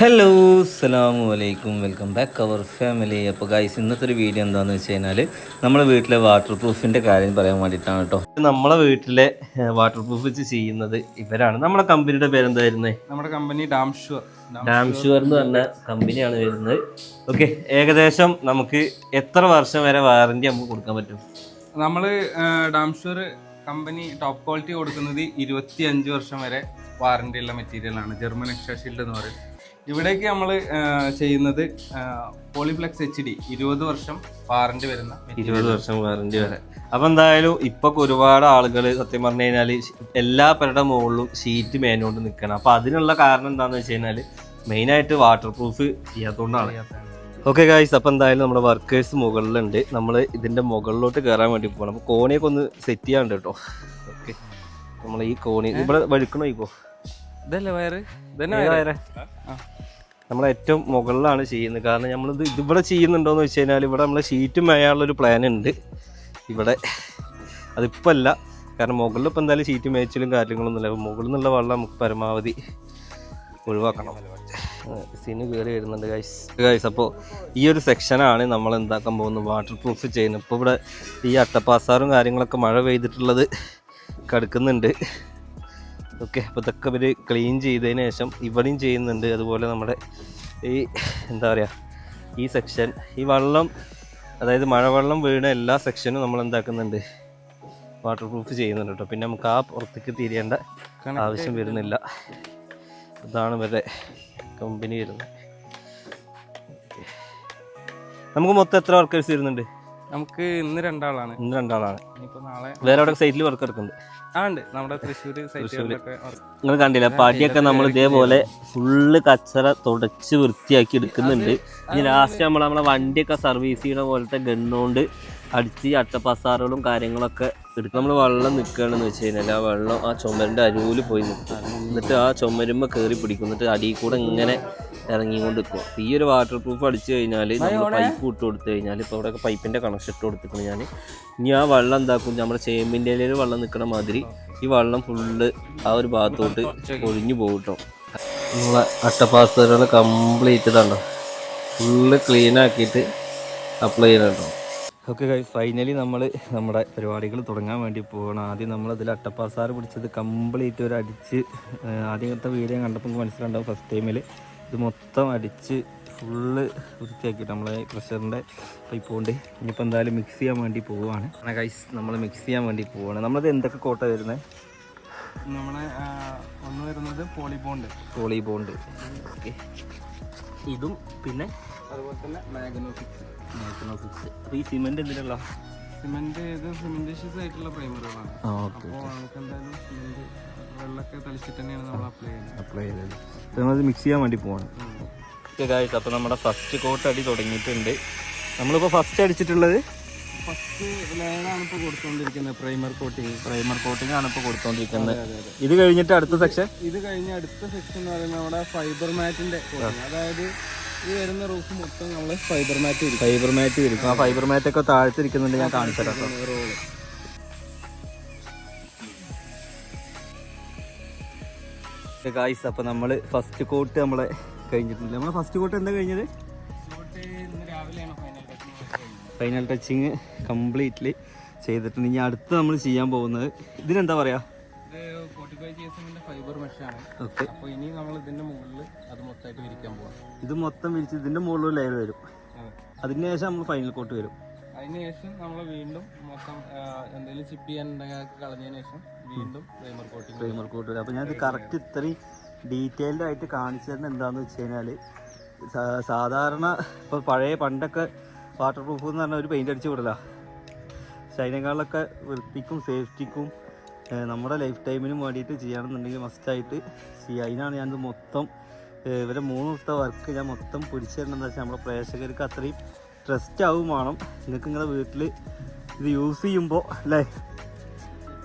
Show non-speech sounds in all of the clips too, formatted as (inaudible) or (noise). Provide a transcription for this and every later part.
Hello അസ്സലാമു അലൈക്കും. Welcome back our family അപ്പോൾ ഗൈസ് ഇന്നത്തെ ഒരു വീഡിയോ എന്താണെന്ന് വെച്ച് കഴിഞ്ഞാൽ നമ്മുടെ വീട്ടിലെ വാട്ടർ പ്രൂഫിന്റെ കാര്യം പറയാൻ വേണ്ടിയിട്ടാണ് കേട്ടോ നമ്മളെ വീട്ടിലെ വാട്ടർ പ്രൂഫ് വെച്ച് ചെയ്യുന്നത് ഇവരാണ്. നമ്മുടെ കമ്പനിയുടെ പേരെന്തായിരുന്നേ നമ്മുടെ കമ്പനി ഡാംഷുവർ ഡാംഷുവർ എന്ന് പറഞ്ഞ കമ്പനിയാണ് വരുന്നത്. ഓക്കെ ഏകദേശം നമുക്ക് എത്ര വർഷം വരെ വാറണ്ടി നമുക്ക് കൊടുക്കാൻ പറ്റും? നമ്മൾ ഡാംഷുവർ കമ്പനി ടോപ്പ് ക്വാളിറ്റി കൊടുക്കുന്നത് ഇരുപത്തി അഞ്ച് വർഷം വരെ വാറണ്ടി ഉള്ള മെറ്റീരിയൽ ആണ്. ജർമ്മൻ എക്സ്ട്രാ ഷീൽഡ് എന്ന് പറയും. ഇവിടേക്ക് നമ്മൾ ചെയ്യുന്നത് പോളിഫ്ലെക്സ് എച്ച് ഡി ഇരുപത് വർഷം വാറണ്ടി വരുന്ന ഇരുപത് വർഷം വാറണ്ടി വരെ. അപ്പൊ എന്തായാലും ഇപ്പൊ ഒരുപാട് ആളുകൾ സത്യം പറഞ്ഞു കഴിഞ്ഞാൽ എല്ലാ പേരുടെ മുകളിലും ഷീറ്റ് മേഞ്ഞുകൊണ്ട് നിൽക്കണം അപ്പൊ അതിനുള്ള കാരണം എന്താന്ന് വെച്ച് കഴിഞ്ഞാൽ മെയിൻ ആയിട്ട് വാട്ടർ പ്രൂഫ് ചെയ്യാത്തതുകൊണ്ടാണ് ഓക്കെ ഗായ്സ് അപ്പോൾ എന്തായാലും നമ്മുടെ വർക്കേഴ്സ് മുകളിലുണ്ട്. നമ്മൾ ഇതിന്റെ മുകളിലോട്ട് കയറാൻ വേണ്ടി പോകണം അപ്പോൾ കോണിയൊക്കെ ഒന്ന് സെറ്റ് ചെയ്യാണ്ട് കേട്ടോ. ഓക്കെ നമ്മൾ ഈ കോണി ഇവിടെ വഴുക്കണോ ഇപ്പോ ഇതല്ലേ വയറ്? വയറ്? നമ്മൾ ഏറ്റവും മുകളിലാണ് ചെയ്യുന്നത്. കാരണം നമ്മളിത് ഇതിവിടെ ചെയ്യുന്നുണ്ടോയെന്ന് വെച്ച് കഴിഞ്ഞാൽ ഇവിടെ നമ്മൾ ഷീറ്റ് മേയാനുള്ളൊരു പ്ലാൻ ഉണ്ട്. ഇവിടെ അതിപ്പോൾ അല്ല കാരണം മുകളിൽ ഇപ്പോൾ എന്തായാലും ഷീറ്റ് മേച്ചിലും കാര്യങ്ങളൊന്നുമില്ല അപ്പോൾ മുകളിൽ നിന്നുള്ള വെള്ളം നമുക്ക് പരമാവധി ഒഴിവാക്കണം. സീന് കയറി വരുന്നുണ്ട് ഗൈസ് ഗൈസ് അപ്പോൾ ഈ ഒരു സെക്ഷനാണ് നമ്മൾ എന്താക്കാൻ പോകുന്നത്? വാട്ടർ പ്രൂഫ് ചെയ്യുന്നത്. ഇപ്പോൾ ഇവിടെ ഈ അട്ടപ്പാസാറും കാര്യങ്ങളൊക്കെ മഴ പെയ്തിട്ടുള്ളത് കടുക്കുന്നുണ്ട്. ഓക്കെ അപ്പോൾ ഇതൊക്കെ ഇവർ ക്ലീൻ ചെയ്തതിന് ശേഷം ഇവിടെയും ചെയ്യുന്നുണ്ട്. അതുപോലെ നമ്മുടെ ഈ എന്താ പറയുക ഈ സെക്ഷൻ ഈ വെള്ളം അതായത് മഴവെള്ളം വീണ എല്ലാ സെക്ഷനും നമ്മൾ എന്താക്കുന്നുണ്ട്? വാട്ടർ പ്രൂഫ് ചെയ്യുന്നുണ്ട് കേട്ടോ പിന്നെ നമുക്ക് ആ പുറത്തേക്ക് തിരിയേണ്ട ആവശ്യം വരുന്നില്ല. ഇതാണ് ഇവരുടെ കമ്പനി വരുന്നത്. നമുക്ക് മൊത്തം എത്ര വർക്കേഴ്സ് വരുന്നുണ്ട്? നമുക്ക് ഇന്ന് രണ്ടാളാണ്. ഇന്ന് രണ്ടാളാണ്. ഇനിയിപ്പോ നാളെ വേറെ അവിടെ സൈറ്റിൽ വർക്ക് എടുക്കുന്നുണ്ട്? ആ ഉണ്ട്. നമ്മുടെ തൃശ്ശൂർ സൈറ്റുകളിലൊക്കെ നിങ്ങൾ കണ്ടില്ല പടിയൊക്കെ നമ്മൾ ഇതേപോലെ ഫുള്ള് കച്ചറ തുടച്ച് വൃത്തിയാക്കി എടുക്കുന്നുണ്ട്. ഇനി ലാസ്റ്റ് നമ്മൾ നമ്മളെ വണ്ടിയൊക്കെ സർവീസ് ചെയ്യണ പോലത്തെ ഗണ്ണോണ്ട് അടിച്ച് അട്ടപ്പസാറുകളും കാര്യങ്ങളൊക്കെ എടുക്കും. നമ്മൾ വെള്ളം നിൽക്കുകയാണെന്ന് വെച്ച് കഴിഞ്ഞാൽ ആ വെള്ളം ആ ചുമരിന്റെ അരുവിൽ പോയി നിൽക്കും എന്നിട്ട് ആ ചുമരുമ്പോൾ കയറി പിടിക്കും. എന്നിട്ട് അടിയിൽ കൂടെ ഇങ്ങനെ ഇറങ്ങിക്കൊണ്ട് നിൽക്കും ഈ ഒരു വാട്ടർ പ്രൂഫ് അടിച്ചു കഴിഞ്ഞാൽ നമ്മൾ പൈപ്പ് ഇട്ട് കൊടുത്തു കഴിഞ്ഞാൽ ഇപ്പോൾ ഇവിടെ പൈപ്പിന്റെ കണക്ഷൻ ഇട്ട് കൊടുത്തിട്ടുണ്ട് ഞാൻ ഇനി ആ വെള്ളം എന്താക്കും? നമ്മുടെ ചേമ്പിന്റെ ഇലയിൽ വെള്ളം നിൽക്കണ മാതിരി ഈ വെള്ളം ഫുള്ള് ആ ഒരു ഭാഗത്തോട്ട് ഒഴിഞ്ഞു പോകും കേട്ടോ നമ്മളെ അട്ടപ്പാസ്തകളെ കംപ്ലീറ്റ് ഇതാണ്ടോ ഫുള്ള് ക്ലീൻ ആക്കിയിട്ട് അപ്ലൈ ചെയ്യണം കേട്ടോ ഓക്കെ ഗൈസ് ഫൈനലി നമ്മൾ നമ്മുടെ പരിപാടികൾ തുടങ്ങാൻ വേണ്ടി പോകണം ആദ്യം നമ്മൾ അതിൽ അട്ടപ്പാസാറ് പിടിച്ചത് കംപ്ലീറ്റ് ഒരു അടിച്ച് ആദ്യത്തെ വീഡിയോ കണ്ടപ്പോൾ മനസ്സിലുണ്ടാവും ഫസ്റ്റ് ടൈമിൽ ഇത് മൊത്തം അടിച്ച് ഫുള്ള് വൃത്തിയാക്കിയിട്ട് നമ്മളെ പ്രഷറിന്റെ പൈപ്പ് കൊണ്ട് ഇനിയിപ്പോൾ എന്തായാലും മിക്സ് ചെയ്യാൻ വേണ്ടി പോവുകയാണ് അങ്ങനെ കൈസ് നമ്മൾ മിക്സ് ചെയ്യാൻ വേണ്ടി പോവുകയാണ് നമ്മളത് എന്തൊക്കെ കോട്ട വരുന്നത് നമ്മളെ ഒന്ന് വരുന്നത് പോളിബോണ്ട്. പോളി ബോണ്ട് ഓക്കെ ഇതും പിന്നെ അതുപോലെ തന്നെ മാഗ്നോഫിക്സ്. മാഗ്നോഫിക്സ്. അപ്പോൾ ഈ സിമെന്റ് എന്തിനുള്ള? സിമെന്റ് ഇത് സിമെന്റേഷ്യസ് ആയിട്ടുള്ള പ്രൈമറുകളാണ് അപ്പോൾ നമുക്ക് എന്തായാലും സിമെന്റ് വെള്ളമൊക്കെ തളിച്ചിട്ട് തന്നെയാണ് നമ്മൾ അപ്ലൈ ചെയ്യുന്നത്. അപ്ലൈ ചെയ്തത്. നമ്മളത് മിക്സ് ചെയ്യാൻ വേണ്ടി പോവാണ്. അപ്പൊ അപ്പോൾ നമ്മുടെ ഫസ്റ്റ് കോട്ട് അടി തുടങ്ങിയിട്ടുണ്ട്. നമ്മളിപ്പോൾ ഫസ്റ്റ് അടിച്ചിട്ടുള്ളത്? ഫസ്റ്റ് ലെയറാണ് ഇപ്പോൾ കൊടുത്തുകൊണ്ടിരിക്കുന്നത് പ്രൈമർ കോട്ടിങ് പ്രൈമർ കോട്ടിംഗ് ആണ് ഇപ്പോൾ കൊടുത്തോണ്ടിരിക്കുന്നത്. ഇത് കഴിഞ്ഞിട്ട് അടുത്ത സെക്ഷൻ ഇത് കഴിഞ്ഞ അടുത്ത സെക്ഷൻ എന്ന് പറയുന്നത് നമ്മുടെ ഫൈബർ മാറ്റിന്റെ. അതായത് ഈ വരുന്ന റൂഫ് മൊത്തം നമ്മൾ ഫൈബർ മാറ്റ് ഫൈബർ മാറ്റ് വരും ആ ഫൈബർ മാറ്റ് ഒക്കെ താഴ്ത്തിരിക്കുന്നുണ്ട് ഞാൻ കാണിച്ചു തരാം റോൾ ഗായ്സ് അപ്പോൾ നമ്മൾ ഫസ്റ്റ് കോട്ട് നമ്മളെ കഴിഞ്ഞിട്ടുണ്ട്. നമ്മളെ ഫസ്റ്റ് കോട്ട് എന്താ കഴിഞ്ഞത്? ഫൈനൽ ടച്ചിങ് കംപ്ലീറ്റ്ലി ചെയ്തിട്ടുണ്ട്. ഇനി അടുത്ത് നമ്മൾ ചെയ്യാൻ പോകുന്നത് ഇതിനെന്താ പറയുക ഇത് മൊത്തം വിരിച്ച് ഇതിന്റെ മുകളിൽ ലെയർ വരും. അതിനുശേഷം നമ്മൾ ഫൈനൽ കോട്ട് വരും. അതിനുശേഷം നമ്മൾ വീണ്ടും മൊത്തം എന്തെങ്കിലും ചിപ്പ് ചെയ്യാനുണ്ടെങ്കിൽ അതൊക്കെ കളഞ്ഞതിന് ശേഷം പ്രൈമർ കോട്ട് വരും. അപ്പോൾ ഞാനിത് കറക്റ്റ് ഇത്രയും ഡീറ്റെയിൽഡ് ആയിട്ട് കാണിച്ചു തരുന്നത് എന്താണെന്ന് വെച്ച് കഴിഞ്ഞാൽ സാധാരണ ഇപ്പോൾ പഴയ പണ്ടൊക്കെ വാട്ടർ പ്രൂഫ് എന്ന് പറഞ്ഞാൽ ഒരു പെയിന്റ് അടിച്ച് വിടില്ല പക്ഷെ അതിനേക്കാളൊക്കെ വൃത്തിക്കും സേഫ്റ്റിക്കും നമ്മുടെ ലൈഫ് ടൈമിനും വേണ്ടിയിട്ട് ചെയ്യണമെന്നുണ്ടെങ്കിൽ മസ്റ്റായിട്ട് ചെയ്യുക അതിനാണ് ഞാനിത് മൊത്തം ഇവരെ മൂന്ന് ദിവസത്തെ വർക്ക് ഞാൻ മൊത്തം പിടിച്ചു തരണമെന്ന് വെച്ചാൽ നമ്മുടെ പ്രേക്ഷകർക്ക് അത്രയും ട്രസ്റ്റ് ആവും വേണം. നിങ്ങൾക്ക് നിങ്ങളുടെ വീട്ടിൽ ഇത് യൂസ് ചെയ്യുമ്പോൾ അല്ലേ?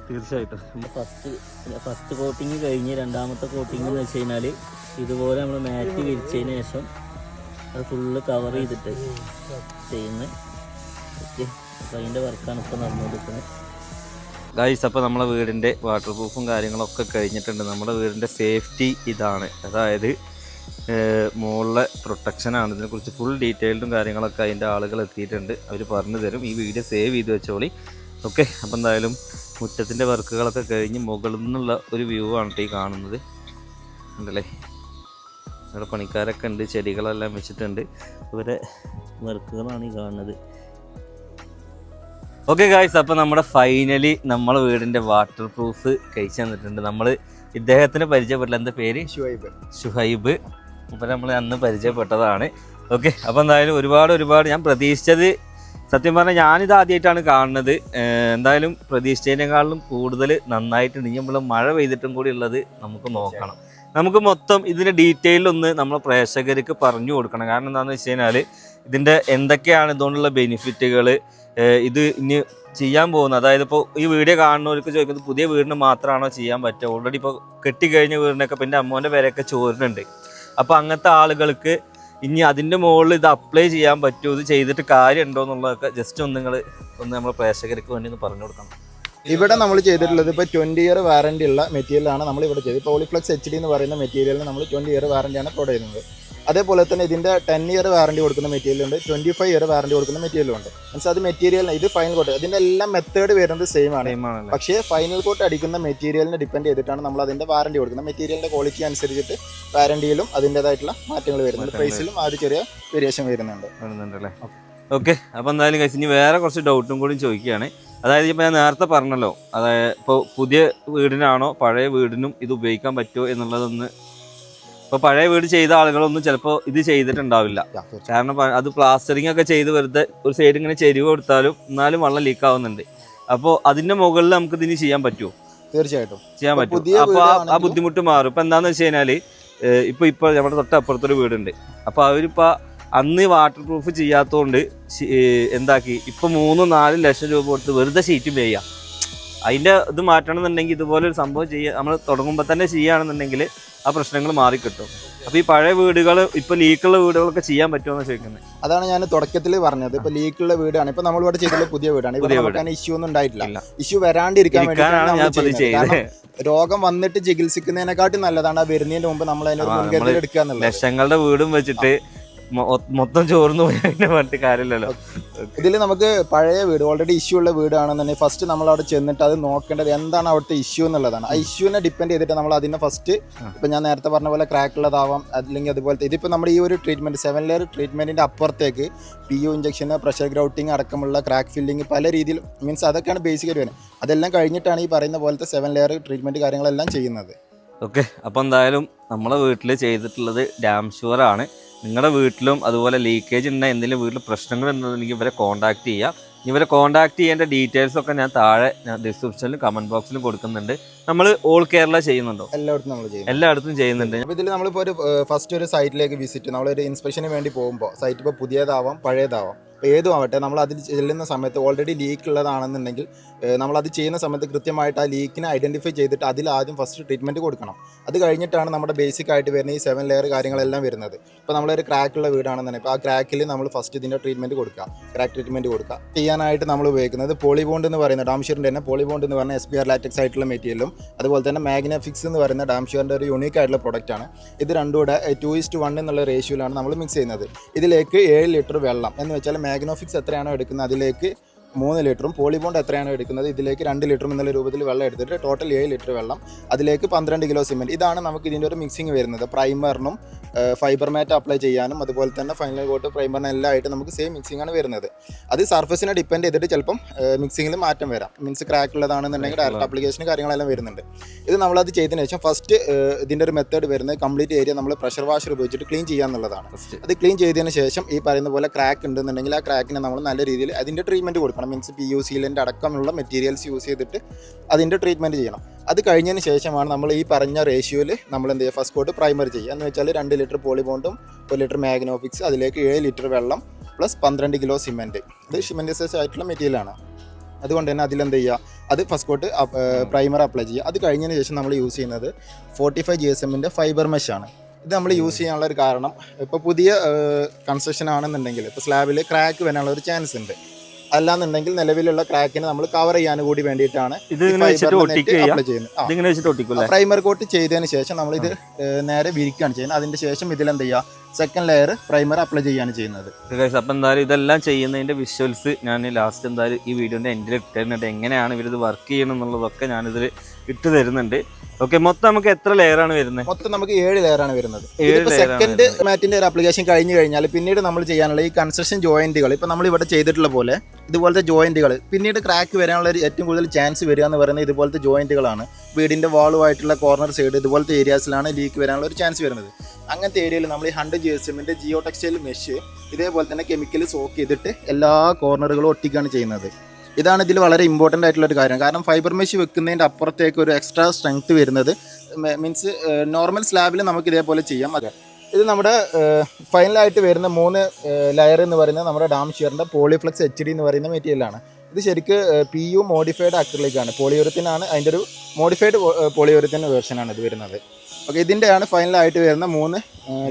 തീർച്ചയായിട്ടും. ഫസ്റ്റ് ഫസ്റ്റ് കോട്ടിങ് കഴിഞ്ഞ് രണ്ടാമത്തെ കോട്ടിങ് എന്ന് വെച്ച് കഴിഞ്ഞാൽ ഇതുപോലെ നമ്മൾ മാറ്റ് വിരിച്ചതിന് ശേഷം അത് ഫുള്ള് കവർ ചെയ്തിട്ട് ചെയ്യുന്നത്. ഓക്കെ അപ്പോൾ അതിന്റെ വർക്കാണ് ഇപ്പോൾ നടന്നുകൊടുക്കുന്നത് ഗൈസ് അപ്പോൾ നമ്മളെ വീടിന്റെ വാട്ടർ പ്രൂഫും കാര്യങ്ങളൊക്കെ കഴിഞ്ഞിട്ടുണ്ട്. നമ്മുടെ വീടിന്റെ സേഫ്റ്റി ഇതാണ്. അതായത് മുകളിലെ പ്രൊട്ടക്ഷനാണ് ഇതിനെക്കുറിച്ച് ഫുൾ ഡീറ്റെയിൽഡും കാര്യങ്ങളൊക്കെ അതിന്റെ ആളുകൾ എത്തിയിട്ടുണ്ട്. അവർ പറഞ്ഞു തരും. ഈ വീഡിയോ സേവ് ചെയ്ത് വെച്ചോളി. ഓക്കെ അപ്പോൾ എന്തായാലും മുറ്റത്തിന്റെ വർക്കുകളൊക്കെ കഴിഞ്ഞ് മുകളിൽ നിന്നുള്ള ഒരു വ്യൂ ആണ് ഈ കാണുന്നത്. ഉണ്ടല്ലേ? ഇവിടെ പണിക്കാരൊക്കെ ഉണ്ട് ചെടികളെല്ലാം വെച്ചിട്ടുണ്ട്. ഇവരെ വർക്കുകളാണ് ഈ കാണുന്നത്. ഓക്കെ ഗായ്സ് അപ്പോൾ നമ്മുടെ ഫൈനലി നമ്മളെ വീടിന്റെ വാട്ടർ പ്രൂഫ് കഴിച്ചു തന്നിട്ടുണ്ട്. നമ്മൾ ഇദ്ദേഹത്തിന് പരിചയപ്പെട്ടില്ല. എന്താ പേര്? ഷുഹൈബ്. ഷുഹൈബ്. ഇപ്പം നമ്മൾ അന്ന് പരിചയപ്പെട്ടതാണ്. ഓക്കെ അപ്പോൾ എന്തായാലും ഒരുപാട് ഒരുപാട് ഞാൻ പ്രതീക്ഷിച്ചത് സത്യം പറഞ്ഞാൽ ഞാനിത് ആദ്യമായിട്ടാണ് കാണുന്നത്. എന്തായാലും പ്രതീക്ഷിച്ചതിനേക്കാളും കൂടുതൽ നന്നായിട്ട് ഇനി നമ്മൾ മഴ പെയ്തിട്ടും കൂടി ഉള്ളത് നമുക്ക് നോക്കണം. നമുക്ക് മൊത്തം ഇതിന്റെ ഡീറ്റെയിൽ ഒന്ന് നമ്മളെ പ്രേക്ഷകർക്ക് പറഞ്ഞു കൊടുക്കണം. കാരണം എന്താണെന്ന് വെച്ച് കഴിഞ്ഞാൽ ഇതിന്റെ എന്തൊക്കെയാണ് ഇതുകൊണ്ടുള്ള ബെനിഫിറ്റുകൾ ഇത് ഇനി ചെയ്യാൻ പോകുന്നത്. അതായത് ഇപ്പോൾ ഈ വീഡിയോ കാണുന്നവർക്ക് ചോദിക്കുന്നത് പുതിയ വീടിന് മാത്രമാണോ ചെയ്യാൻ പറ്റുക? ഓൾറെഡി ഇപ്പോൾ കെട്ടിക്കഴിഞ്ഞ വീടിനൊക്കെ പിന്നെ അമ്മോന്റെ പേരൊക്കെ ചോരുന്നുണ്ട്. അപ്പോൾ അങ്ങനത്തെ ആളുകൾക്ക് ഇനി അതിന്റെ മുകളിൽ ഇത് അപ്ലൈ ചെയ്യാൻ പറ്റുമോ? ഇത് ചെയ്തിട്ട് കാര്യമുണ്ടോ എന്നുള്ളതൊക്കെ ജസ്റ്റ് ഒന്ന് നിങ്ങൾ ഒന്ന് നമ്മുടെ പ്രേക്ഷകർക്ക് വേണ്ടി ഒന്ന് പറഞ്ഞു കൊടുക്കണം. ഇവിടെ നമ്മൾ ചെയ്തിട്ടുള്ളത് ഇപ്പോൾ ട്വന്റി ഇയർ വാറണ്ടി ഉള്ള മെറ്റീരിയലാണ് നമ്മൾ ഇവിടെ ചെയ്തത്. പോളിഫ്ലക്സ് എച്ച് ഡി എന്ന് പറയുന്ന മെറ്റീരിയലിന് നമ്മൾ ട്വന്റി ഇയർ വാറണ്ടിയാണ് പ്രൊവൈഡ് ചെയ്യുന്നത്. അതേപോലെ തന്നെ ഇതിന്റെ ടെൻ ഇയർ വാറണ്ടി കൊടുക്കുന്ന മെറ്റീരിയൽ ഉണ്ട് ട്വന്റി ഫൈവ് ഇയർ വാറണ്ടി കൊടുക്കുന്ന മെറ്റീരിയലും ഉണ്ട്. മീൻസ് അത് മെറ്റീരിയൽ ഇത് ഫൈനൽ കോട്ട് ഇതിന്റെ എല്ലാം മെത്തേഡ് വരുന്നത് സെയിം ആണ്. പക്ഷേ ഫൈനൽ കോട്ട് അടിക്കുന്ന മെറ്റീരിയലിനെ ഡിപ്പെൻഡ് ചെയ്തിട്ടാണ് നമ്മൾ അതിന്റെ വാറണ്ടി കൊടുക്കുന്നത്. മെറ്റീരിയലിന്റെ ക്വാളിറ്റി അനുസരിച്ചിട്ട് വാറണ്ടിയിലും അതിന്റെതായിട്ടുള്ള മാറ്റങ്ങൾ വരുന്നുണ്ട്. പ്രൈസിലും ആ ഒരു ചെറിയ വേരിയേഷൻ വരുന്നുണ്ട്. വരുന്നുണ്ടല്ലേ? ഓക്കെ അപ്പോൾ എന്തായാലും കഴിച്ച് ഇനി വേറെ കുറച്ച് ഡൗട്ടും കൂടി ചോദിക്കുകയാണ്. അതായത് ഇപ്പോൾ ഞാൻ നേരത്തെ പറഞ്ഞല്ലോ അതായത് ഇപ്പോൾ പുതിയ വീടിനാണോ പഴയ വീടിനും ഇത് ഉപയോഗിക്കാൻ പറ്റുമോ എന്നുള്ളതൊന്ന് ഇപ്പോൾ പഴയ വീട് ചെയ്ത ആളുകളൊന്നും ചിലപ്പോ ഇത് ചെയ്തിട്ടുണ്ടാവില്ല. കാരണം അത് പ്ലാസ്റ്ററിംഗ് ഒക്കെ ചെയ്ത് വെറുതെ ഒരു സൈഡ് ഇങ്ങനെ ചെരിവ് കൊടുത്താലും എന്നാലും വെള്ളം ലീക്ക് ആവുന്നുണ്ട്. അപ്പോൾ അതിന്റെ മുകളിൽ നമുക്ക് ഇതിന് ചെയ്യാൻ പറ്റുമോ തീർച്ചയായിട്ടും. ചെയ്യാൻ പറ്റും അപ്പൊ ആ- ബുദ്ധിമുട്ട് മാറും. ഇപ്പൊ എന്താന്ന് വെച്ച് കഴിഞ്ഞാൽ ഇപ്പൊ ഇപ്പൊ നമ്മുടെ തൊട്ടപ്പുറത്തൊരു വീടുണ്ട്. അപ്പൊ അവരിപ്പോ അന്ന് വാട്ടർ പ്രൂഫ് ചെയ്യാത്തോണ്ട് എന്താക്കി? ഇപ്പൊ മൂന്നും നാലും ലക്ഷം രൂപ കൊടുത്ത് വെറുതെ ഷീറ്റ് പേ ചെയ്യാം. അതിന്റെ ഇത് മാറ്റണം എന്നുണ്ടെങ്കിൽ ഇതുപോലെ ഒരു സംഭവം ചെയ്യുക നമ്മൾ തുടങ്ങുമ്പോൾ തന്നെ ചെയ്യുകയാണെന്നുണ്ടെങ്കിൽ ആ പ്രശ്നങ്ങൾ മാറിക്കിട്ടും. അപ്പൊ ഈ പഴയ വീടുകൾ ഇപ്പൊ ലീക്കുള്ള വീടുകളൊക്കെ ചെയ്യാൻ പറ്റുമെന്ന് ചോദിക്കുന്നത് അതാണ് ഞാൻ തുടക്കത്തിൽ പറഞ്ഞത്. ഇപ്പൊ ലീക്കുള്ള വീടാണ്. ഇപ്പൊ നമ്മൾ ഇവിടെ ചെയ്തിട്ടുള്ള പുതിയ വീടാണ്. ഇവിടെ നമുക്ക് ഇഷ്യൂ ഒന്നും ഉണ്ടായിട്ടില്ല. ഇഷ്യൂ വരാണ്ടിരിക്കാൻ വേണ്ടി വേണ്ടിയിട്ടാണ് രോഗം വന്നിട്ട് ചികിത്സിക്കുന്നതിനെക്കാട്ടും നല്ലതാണ്. ആ വരുന്നതിന് മുമ്പ് നമ്മൾ അതിനൊരു മുൻകരുതൽ എടുക്കുക എന്നുള്ളത്. ലക്ഷങ്ങളുടെ വീടും വെച്ചിട്ട് മൊത്തം ചോർന്നു പോയി പറഞ്ഞിട്ട് കാര്യമില്ലല്ലോ. ഇതിൽ നമുക്ക് പഴയ വീട് ഓൾറെഡി ഇഷ്യൂ ഉള്ള വീടാണെന്നുണ്ടെങ്കിൽ ഫസ്റ്റ് നമ്മൾ അവിടെ ചെന്നിട്ട് അത് നോക്കേണ്ടത് എന്താണ് അവിടുത്തെ ഇഷ്യൂ എന്നുള്ളതാണ്. ആ ഇഷ്യൂവിനെ ഡിപ്പെൻഡ് ചെയ്തിട്ട് നമ്മൾ അതിനെ ഫസ്റ്റ് ഇപ്പം ഞാൻ നേരത്തെ പറഞ്ഞ പോലെ ക്രാക്ക് ഉള്ളതാവാം അല്ലെങ്കിൽ അതുപോലത്തെ ഇതിപ്പോൾ നമ്മുടെ ഈ ഒരു ട്രീറ്റ്മെന്റ് സെവൻ ലെയർ ട്രീറ്റ്മെന്റിന്റെ അപ്പുറത്തേക്ക് P U injection pressure grouting അടക്കമുള്ള ക്രാക്ക് ഫില്ലിങ് പല രീതിയിൽ മീൻസ് അതൊക്കെയാണ് ബേസിക് വരുന്നത്. അതെല്ലാം കഴിഞ്ഞിട്ടാണ് ഈ പറയുന്ന പോലത്തെ സെവൻ ലെയർ ട്രീറ്റ്മെന്റ് കാര്യങ്ങളെല്ലാം ചെയ്യുന്നത്. ഓക്കെ അപ്പോൾ എന്തായാലും നമ്മളെ വീട്ടിൽ ചെയ്തിട്ടുള്ളത് ഡാം ഷുവർ ആണ്. നിങ്ങളുടെ വീട്ടിലും അതുപോലെ ലീക്കേജ് ഉണ്ടെങ്കിൽ എന്തെങ്കിലും വീട്ടിൽ പ്രശ്നങ്ങൾ എനിക്ക് ഇവരെ കോൺടാക്ട് ചെയ്യാം. ഇവരെ കോൺടാക്ട് ചെയ്യേണ്ട ഡീറ്റെയിൽസ് ഒക്കെ ഞാൻ താഴെ ഡിസ്ക്രിപ്ഷനിലും കമന്റ് ബോക്സിലും കൊടുക്കുന്നുണ്ട്. നമ്മൾ ഓൾ കേരള ചെയ്യുന്നുണ്ടോ? എല്ലായിടത്തും നമ്മൾ ചെയ്യും എല്ലായിടത്തും ചെയ്യുന്നുണ്ട്. അപ്പോൾ ഇതിൽ നമ്മളിപ്പോൾ ഒരു ഫസ്റ്റ് ഒരു സൈറ്റിലേക്ക് വിസിറ്റ് നമ്മളൊരു ഇൻസ്പെക്ഷന് വേണ്ടി പോകുമ്പോൾ സൈറ്റ് ഇപ്പോൾ പുതിയതാവാം പഴയതാവാം. ഏതും ആവട്ടെ നമ്മൾ അതിൽ ചെല്ലുന്ന സമയത്ത് ഓൾറെഡി ലീക്ക് ഉള്ളതാണെന്നുണ്ടെങ്കിൽ നമ്മളത് ചെയ്യുന്ന സമയത്ത് കൃത്യമായിട്ട് ആ ലീക്കിനെ ഐഡന്റിഫൈ ചെയ്തിട്ട് അതിൽ ആദ്യം ഫസ്റ്റ് ട്രീറ്റ്മെന്റ് കൊടുക്കണം. അത് കഴിഞ്ഞിട്ടാണ് നമ്മുടെ ബേസിക് ആയിട്ട് വരുന്ന ഈ സെവൻ ലെയർ കാര്യങ്ങളെല്ലാം വരുന്നത്. ഇപ്പോൾ നമ്മളൊരു ക്രാക്കുള്ള വീടാണെന്നുണ്ടെങ്കിൽ ഇപ്പോൾ ആ ക്രാക്കിൽ നമ്മൾ ഫസ്റ്റ് ഇതിന്റെ ട്രീറ്റ്മെന്റ് കൊടുക്കുക. ക്രാക്ക് ട്രീറ്റ്മെന്റ് കൊടുക്കുക. ചെയ്യാനായിട്ട് നമ്മൾ ഉപയോഗിക്കുന്നത് പോളിബോണ്ട് എന്ന് പറയുന്ന ഡാംഷീറിന്റെ തന്നെ പോളിബോണ്ട് എന്ന് പറഞ്ഞ എസ് ബി ആർ ലാറ്റക്സ് ആയിട്ടുള്ള മെറ്റീരിയലും അതുപോലെ തന്നെ മാഗ്നഫിക്സ് എന്ന് പറയുന്ന ഡാംഷീറിന്റെ ഒരു യൂണീക്ക് ആയിട്ടുള്ള പ്രൊഡക്റ്റാണ് ഇത് രണ്ടും കൂടെ ടു ഇസ്റ്റ് വൺ എന്നുള്ള റേഷ്യോയിലാണ് നമ്മൾ മിക്സ് ചെയ്യുന്നത്. ഇതിലേക്ക് ഏഴ് ലിറ്റർ വെള്ളം എന്ന് വെച്ചാൽ മാഗ്നോഫിക്സ് എത്രയാണോ എടുക്കുന്നത് അതിലേക്ക് മൂന്ന് ലിറ്ററും പോളിബോണ്ട് എത്രയാണ് എടുക്കുന്നത്? ഇതിലേക്ക് രണ്ട് ലിറ്ററും എന്നുള്ള രൂപത്തിൽ വെള്ളം എടുത്തിട്ട് ടോട്ടൽ ഏഴ് ലിറ്റർ വെള്ളം. അതിലേക്ക് പന്ത്രണ്ട് കിലോ സിമെന്റ് ഇതാണ് നമുക്ക് ഇതിന്റെ ഒരു മിക്സിങ് വരുന്നത്. പ്രൈമറിനും ഫൈബർ മാറ്റ് അപ്ലൈ ചെയ്യാനും അതുപോലെ തന്നെ ഫൈനൽ കോട്ട് പ്രൈമറിനും എല്ലാം ആയിട്ട് നമുക്ക് സെയിം മിക്സിംഗ് ആണ് വരുന്നത്. അത് സർഫസിനെ ഡിപ്പെൻഡ് ചെയ്തിട്ട് ചിലപ്പം മിക്സിങ്ങിൽ മാറ്റം വരാം. മീൻസ് ക്രാക്ക് ഉള്ളതാണെന്നുണ്ടെങ്കിൽ ഡയറക്റ്റ് അപ്ലിക്കേഷൻ കാര്യങ്ങളെല്ലാം വരുന്നുണ്ട്. ഇത് നമ്മളത് ചെയ്തതിന് ശേഷം ഫസ്റ്റ് ഇതിന്റെ ഒരു മെത്തേഡ് വരുന്നത് കംപ്ലീറ്റ് ഏരിയ നമ്മൾ പ്രഷർ വാഷർ ഉപയോഗിച്ചിട്ട് ക്ലീൻ ചെയ്യുക എന്നുള്ളതാണ്. അത് ക്ലീൻ ചെയ്തതിന് ശേഷം ഈ പറയുന്ന പോലെ ക്രാക്ക് ഉണ്ടെന്നുണ്ടെങ്കിൽ ആ ക്രാക്കിനെ നമ്മൾ നല്ല രീതിയിൽ അതിന്റെ ട്രീറ്റ്മെന്റ് കൊടുക്കണം. മീൻസ് പി യു സീലന്റ് അടക്കമുള്ള മെറ്റീരിയൽസ് യൂസ് ചെയ്തിട്ട് അതിന്റെ ട്രീറ്റ്മെന്റ് ചെയ്യണം. അത് കഴിഞ്ഞതിന് ശേഷമാണ് നമ്മൾ ഈ പറഞ്ഞ റേഷ്യോയിൽ നമ്മൾ എന്ത് ചെയ്യുക? ഫസ്റ്റ് കോട്ട് പ്രൈമറി ചെയ്യുക. എന്ന് വെച്ചാൽ രണ്ട് ലിറ്റർ പോളിബോണ്ടും ഒരു ലിറ്റർ മാഗ്നോഫിക്സ് അതിലേക്ക് ഏഴ് ലിറ്റർ വെള്ളം പ്ലസ് പന്ത്രണ്ട് കിലോ സിമെന്റ് ഇത് സിമെന്റസൈസ് ആയിട്ടുള്ള മെറ്റീരിയലാണ് അതുകൊണ്ട് തന്നെ അതിലെന്ത് ചെയ്യുക? അത് ഫസ്റ്റ് കോട്ട് പ്രൈമർ അപ്ലൈ ചെയ്യുക. അത് കഴിഞ്ഞതിന് ശേഷം നമ്മൾ യൂസ് ചെയ്യുന്നത് ഫോർട്ടി ഫൈവ് ജി എസ് എമ്മിന്റെ ഫൈബർ മെഷാണ് ഇത് നമ്മൾ യൂസ് ചെയ്യാനുള്ള ഒരു കാരണം ഇപ്പോൾ പുതിയ കൺസ്ട്രക്ഷൻ ആണെന്നുണ്ടെങ്കിൽ ഇപ്പോൾ സ്ലാബിൽ ക്രാക്ക് വരാനുള്ള ഒരു ചാൻസ് ഉണ്ട്. അല്ലാന്നുണ്ടെങ്കിൽ നിലവിലുള്ള ക്രാക്കിനെ നമ്മൾ കവർ ചെയ്യാൻ കൂടി വേണ്ടിയിട്ടാണ് ചെയ്യുന്നത്. പ്രൈമർ കോട്ട് ചെയ്തതിന് ശേഷം നമ്മൾ ഇത് നേരെ വിരിക്കുകയാണ് ചെയ്യുന്നത്. അതിന്റെ ശേഷം ഇതിലെന്ത് ചെയ്യുക? സെക്കൻഡ് ലെയർ പ്രൈമർ അപ്ലൈ ചെയ്യാണ് ചെയ്യുന്നത്. അപ്പൊ എന്തായാലും ഇതെല്ലാം ചെയ്യുന്നതിന്റെ വിഷ്വൽസ് ഞാൻ ലാസ്റ്റ് എന്തായാലും ഈ വീഡിയോന്റെ എൻഡിൽ ഇട്ടിരുന്നുണ്ട് എങ്ങനെയാണ് ഇവരിത് വർക്ക് ചെയ്യണം എന്നുള്ളതൊക്കെ ഞാനിതിൽ ഇട്ട് തരുന്നുണ്ട്. ഓക്കെ മൊത്തം നമുക്ക് എത്ര ലെയർ ആണ് വരുന്നത് മൊത്തം നമുക്ക് ഏഴ് ലെയർ ആണ് വരുന്നത്. സെക്കൻഡ് മാറ്റിന്റെ ഒരു അപ്ലിക്കേഷൻ കഴിഞ്ഞു കഴിഞ്ഞാൽ പിന്നീട് നമ്മൾ ചെയ്യാനുള്ള ഈ കൺസ്ട്രക്ഷൻ ജോയിന്റുകൾ ഇപ്പൊ നമ്മൾ ഇവിടെ ചെയ്തിട്ടുള്ള പോലെ ഇതുപോലത്തെ ജോയിന്റുകൾ പിന്നീട് ക്രാക്ക് വരാനുള്ള ഒരു ഏറ്റവും കൂടുതൽ ചാൻസ് വരിക എന്ന് പറയുന്നത് ഇതുപോലത്തെ ജോയിന്റുകളാണ് വീടിന്റെ വാളുമായിട്ടുള്ള കോർണർ സൈഡ് ഇതുപോലത്തെ ഏരിയാസിലാണ് ലീക്ക് വരാനുള്ള ഒരു ചാൻസ് വരുന്നത്. അങ്ങനത്തെ ഏരിയയിൽ നമ്മൾ ഈ ഹൺഡ്രഡ് ജി എസ് എമ്മിന്റെ ജിയോ ടെക്സ്റ്റൈൽ മെഷ് ഇതേപോലെ തന്നെ കെമിക്കൽ സോക്ക് ചെയ്തിട്ട് എല്ലാ കോർണറുകളും ഒട്ടിക്കുകയാണ് ചെയ്യുന്നത്. ഇതാണ് ഇതിൽ വളരെ ഇമ്പോർട്ടന്റ് ആയിട്ടുള്ള ഒരു കാര്യം. കാരണം ഫൈബർ മെഷ് വെക്കുന്നതിന്റെ അപ്പുറത്തേക്ക് ഒരു എക്സ്ട്രാ സ്ട്രെങ്ത് വരുന്നത് മീൻസ് നോർമൽ സ്ലാബിൽ നമുക്ക് ഇതേപോലെ ചെയ്യാം. അതെ ഇത് നമ്മുടെ ഫൈനലായിട്ട് വരുന്ന മൂന്ന് ലെയർ എന്ന് പറയുന്നത് നമ്മുടെ ഡാം ഷിയറിന്റെ പോളിഫ്ലെക്സ് എച്ച് ഡി എന്ന് പറയുന്ന മെറ്റീരിയലാണ് ഇത് ശരിക്ക് പി യു മോഡിഫൈഡ് അക്രലിക്കാണ് പോളിയൂറത്തിനാണ് അതിന്റെ ഒരു മോഡിഫൈഡ് പോളിയൂറത്തിന്റെ വേർഷനാണ് ഇത് വരുന്നത്. ഓക്കെ ഇതിന്റെയാണ് ഫൈനലായിട്ട് വരുന്ന മൂന്ന്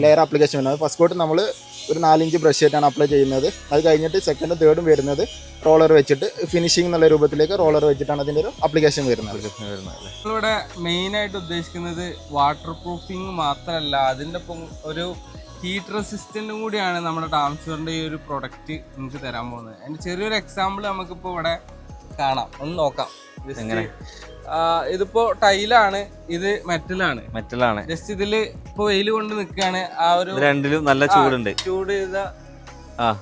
ലെയർ ആപ്ലിക്കേഷൻ വരുന്നത്. ഫസ്റ്റ് കോട്ട് നമ്മൾ ഒരു നാലിഞ്ച് ബ്രഷ് ആയിട്ടാണ് അപ്ലൈ ചെയ്യുന്നത്. അത് കഴിഞ്ഞിട്ട് സെക്കൻഡും തേർഡും വരുന്നത് റോളർ വെച്ചിട്ട് ഫിനിഷിംഗ് എന്നുള്ള രൂപത്തിലേക്ക് റോളർ വെച്ചിട്ടാണ് അതിന്റെ ഒരു അപ്ലിക്കേഷൻ വരുന്നത്. നമ്മളിവിടെ മെയിനായിട്ട് ഉദ്ദേശിക്കുന്നത് വാട്ടർ പ്രൂഫിങ് മാത്രമല്ല അതിന്റെ ഒപ്പം ഒരു ഹീറ്റ് റെസിസ്റ്റന്റും കൂടിയാണ് നമ്മുടെ ട്രാൻസ്ഫറിന്റെ ഈ ഒരു പ്രൊഡക്റ്റ് നിങ്ങൾക്ക് തരാൻ പോകുന്നത്. അതിന്റെ ചെറിയൊരു എക്സാമ്പിൾ നമുക്കിപ്പോൾ ഇവിടെ കാണാം. ഒന്ന് നോക്കാം. എങ്ങനെ? ഇതിപ്പോ ടൈലാണ് ഇത് മെറ്റലാണ്. മെറ്റലാണ്. ജസ്റ്റ് ഇതിൽ ഇപ്പൊ വെയിൽ കൊണ്ട് നിൽക്കുകയാണ് ആ ഒരു രണ്ടിലും നല്ല ചൂടുണ്ട്. ചൂട് ചെയ്ത.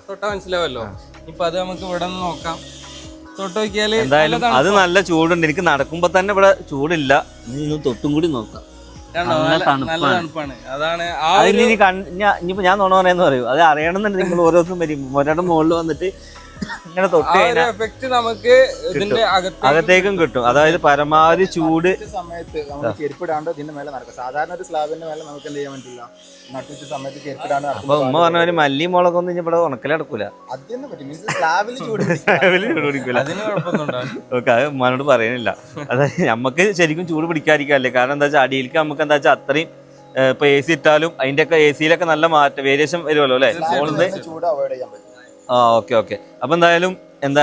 തൊട്ട മനസ്സിലാവല്ലോ. ഇപ്പൊ അത് നമുക്ക് ഇവിടെ നിന്ന് നോക്കാം. തൊട്ട് നോക്കിയാൽ എന്തായാലും അത് നല്ല ചൂടുണ്ട്. എനിക്ക് നടക്കുമ്പോ തന്നെ ഇവിടെ ചൂടില്ല. തൊട്ടും കൂടി നോക്കാം? നല്ല തണുപ്പാണ്. അതാണ് ഇനിയിപ്പോ ഞാൻ നോണ പറയാന്ന് പറയൂ. അത് അറിയണമെന്നുണ്ടെങ്കിൽ നിങ്ങൾ ഓരോ ദിവസം വരും. ഒരാളുടെ മുകളിൽ വന്നിട്ട് ഇങ്ങനെ തൊട്ട് കഴിഞ്ഞാൽ എഫക്ട് നമുക്ക് ഇതിന്റെ അകത്തേക്കും കിട്ടും. അതായത് പരമാവധി ചൂട് സമയത്ത് നമ്മൾ ചെരുപ്പിടാണ്ട് ഇതിന്റെ മേലെ നടക്കും. സാധാരണ ഒരു സ്ലാബിന്റെ മേലെ നമുക്ക് എന്ത് ചെയ്യാൻ പറ്റില്ല? നട്ടുച്ച സമയത്ത് ചെരുപ്പിടാണ്ട് അപ്പൊ ഉമ്മ പറഞ്ഞ ഒരു മല്ലി മുളകൊന്നും ഇവിടെ ഉണക്കലടക്കൂല അതൊന്നും പറ്റും. മീൻസ് സ്ലാബിൽ ചൂട് (laughs) ചൂട് പിടിക്കൂല അതിന് കുഴപ്പമൊന്നും ഉണ്ടാവില്ല ഓക്കെ അത് ഉമ്മാനോട് പറയുന്നില്ല അതായത് നമുക്ക് ശരിക്കും ചൂട് പിടിക്കാതിരിക്കാല്ലേ കാരണം എന്താ വെച്ചാൽ അടിയിലേക്ക് നമുക്ക് എന്താ വെച്ചാൽ അത്രയും ഇപ്പൊ എ സി ഇട്ടാലും അതിന്റെ ഒക്കെ എ സിയിലൊക്കെ നല്ല മാറ്റം വേരിയേഷൻ വരുമല്ലോ അല്ലെ? ചൂട് അവോയ്ഡ് ചെയ്യാൻ പറ്റും. ആ ഓക്കെ ഓക്കെ. അപ്പൊ എന്തായാലും എന്താ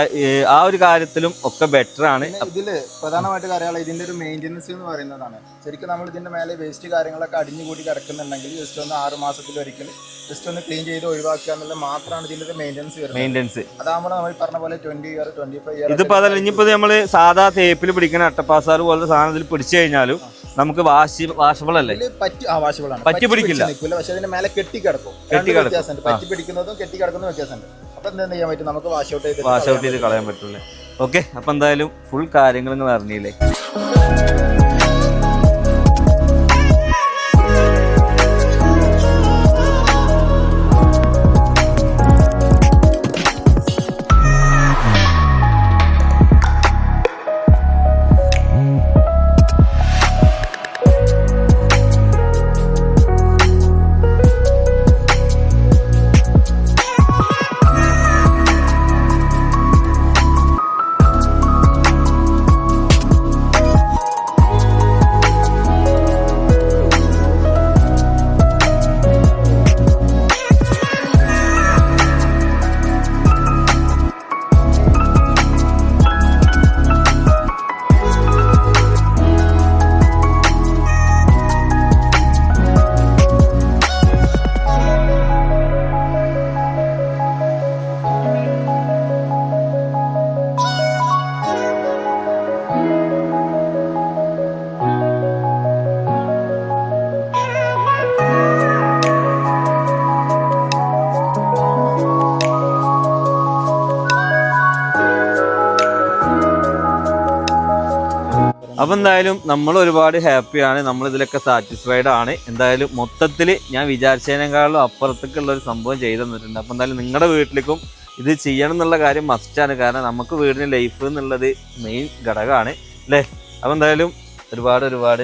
ആ ഒരു കാര്യത്തിലും ഒക്കെ ബെറ്റർ ആണ്. ഇതിൽ പ്രധാനമായിട്ട് കാര്യങ്ങൾ ഇതിന്റെ ഒരു മെയിന്റെനൻസ് എന്ന് പറയുന്നതാണ്. ശരിക്കും നമ്മൾ ഇതിന്റെ മേലെ വേസ്റ്റ് കാര്യങ്ങളൊക്കെ അടിഞ്ഞു കൂടി കിടക്കുന്നുണ്ടെങ്കിൽ ജസ്റ്റ് ഒന്ന് ആറ് മാസത്തിൽ ഒരിക്കൽ ജസ്റ്റ് ഒന്ന് ക്ലീൻ ചെയ്ത് ഒഴിവാക്കുക എന്നുള്ളത് മാത്രമാണ് ഇതിന്റെ ഒരു മെയിന്റെനൻസ് വരുന്നത്. മെയിന്റെനൻസ് അതാകുമ്പോൾ നമ്മൾ പറഞ്ഞ പോലെ twenty year twenty five year ഇതിപ്പോ അതല്ല ഇനിയിപ്പോ നമ്മൾ നമ്മൾ സാധാ തേപ്പിൽ പിടിക്കുന്ന അട്ടപ്പാസാറ് പോലത്തെ സാധനം ഇതിൽ പിടിച്ചു കഴിഞ്ഞാലും നമുക്ക് വാശി വാഷബിൾ അല്ലേ പറ്റി ആ വാഷബിൾ ആണ് പറ്റി പിടിക്കില്ല. പക്ഷെ അതിന്റെ മേലെ കെട്ടി കിടക്കും പറ്റി പിടിക്കുന്നതും കെട്ടി കിടക്കുന്നതും വ്യത്യാസമുണ്ട്. എന്താ ചെയ്യാൻ നമുക്ക് വാഷ് ഔട്ട് ചെയ്ത് വാഷ് ഔട്ട് കളയാൻ പറ്റുള്ളൂ. ഓക്കെ അപ്പൊ എന്തായാലും ഫുൾ കാര്യങ്ങൾ നിങ്ങൾ അറിഞ്ഞില്ലേ? അപ്പൊ എന്തായാലും നമ്മൾ ഒരുപാട് ഹാപ്പിയാണ് നമ്മൾ ഇതിലൊക്കെ സാറ്റിസ്ഫൈഡ് ആണ്. എന്തായാലും മൊത്തത്തിൽ ഞാൻ വിചാരിച്ചതിനേക്കാളും അപ്പുറത്തേക്കുള്ള ഒരു സംഭവം ചെയ്തു തന്നിട്ടുണ്ട്. അപ്പൊ എന്തായാലും നിങ്ങളുടെ വീട്ടിലേക്കും ഇത് ചെയ്യണം എന്നുള്ള കാര്യം മസ്റ്റാണ് കാരണം നമുക്ക് വീടിന് ലൈഫ് എന്നുള്ളത് മെയിൻ ഘടകമാണ്. അല്ലേ? അപ്പൊ എന്തായാലും ഒരുപാട് ഒരുപാട്